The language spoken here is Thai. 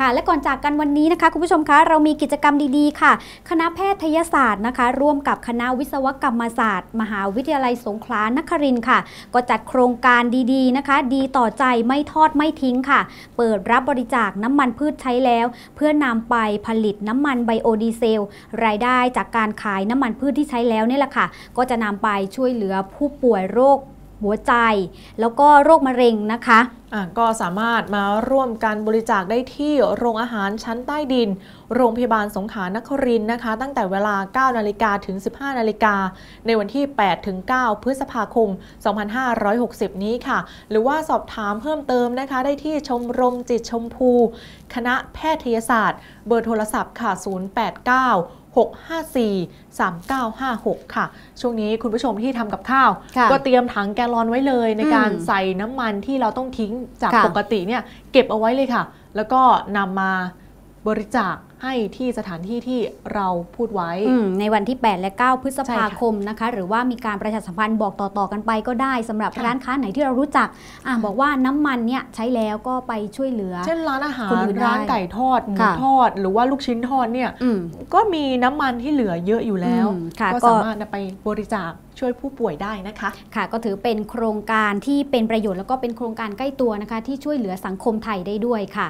ค่ะ และก่อนจากกันวันนี้นะคะ คุณผู้ชมคะเรามีกิจกรรมดีๆ ค่ะ คณะแพทยศาสตร์นะคะ ร่วมกับคณะวิศวกรรมศาสตร์ มหาวิทยาลัยสงขลานครินทร์ค่ะ ก็จัดโครงการดีๆนะคะ ดีต่อใจไม่ทอดไม่ทิ้งค่ะ เปิดรับบริจาคน้ำมันพืชใช้แล้ว เพื่อนำไปผลิตน้ำมันไบโอดีเซล รายได้จากการขายน้ำมันพืชที่ใช้แล้วเนี่ยแหละค่ะ ก็จะนำไปช่วยเหลือผู้ป่วยโรคหัวใจ แล้วก็โรคมะเร็งนะคะก็สามารถมาร่วมกันบริจาคได้ที่โรงอาหารชั้นใต้ดิน โรงพยาบาลสงขลานครินทร์นะคะ ตั้งแต่เวลา 9 นาฬิกาถึง 15 นาฬิกา ในวันที่ 8 ถึง 9 พฤษภาคม 2560 นี้ค่ะ หรือว่าสอบถามเพิ่มเติมนะคะ ได้ที่ชมรมจิตชมพู คณะแพทยศาสตร์ เบอร์โทรศัพท์ค่ะ 089 654 3956 ค่ะ ช่วงนี้คุณผู้ชมที่ทำกับข้าวค่ะก็เตรียมถังแกลลอนไว้เลยในการอืมใส่น้ำมันที่เราต้องทิ้งจากค่ะปกติเนี่ยเก็บเอาไว้เลยค่ะ แล้วก็นำมา บริจาคให้ที่สถานที่ที่เราพูดไว้อืมในวันที่ 8 และ 9 พฤษภาใช่ค่ะคมนะคะ หรือว่ามีการประชาสัมพันธ์บอกต่อๆกันไปก็ได้สำหรับค่ะร้านค้าไหนที่เรารู้จักอะบอกว่าน้ำมันเนี่ยใช้แล้วก็ไปช่วยเหลือ เช่นร้านอาหารคนอื่นได้ร้านไก่ทอดหมูค่ะทอด หรือว่าลูกชิ้นทอดเนี่ยอืมก็มีน้ำมันที่เหลือเยอะอยู่แล้วอืมค่ะก็ก็สามารถนำไปบริจาคช่วยผู้ป่วยได้นะคะ ค่ะ ก็ถือเป็นโครงการที่เป็นประโยชน์แล้วก็เป็นโครงการใกล้ตัวนะคะ ที่ช่วยเหลือสังคมไทยได้ด้วยค่ะ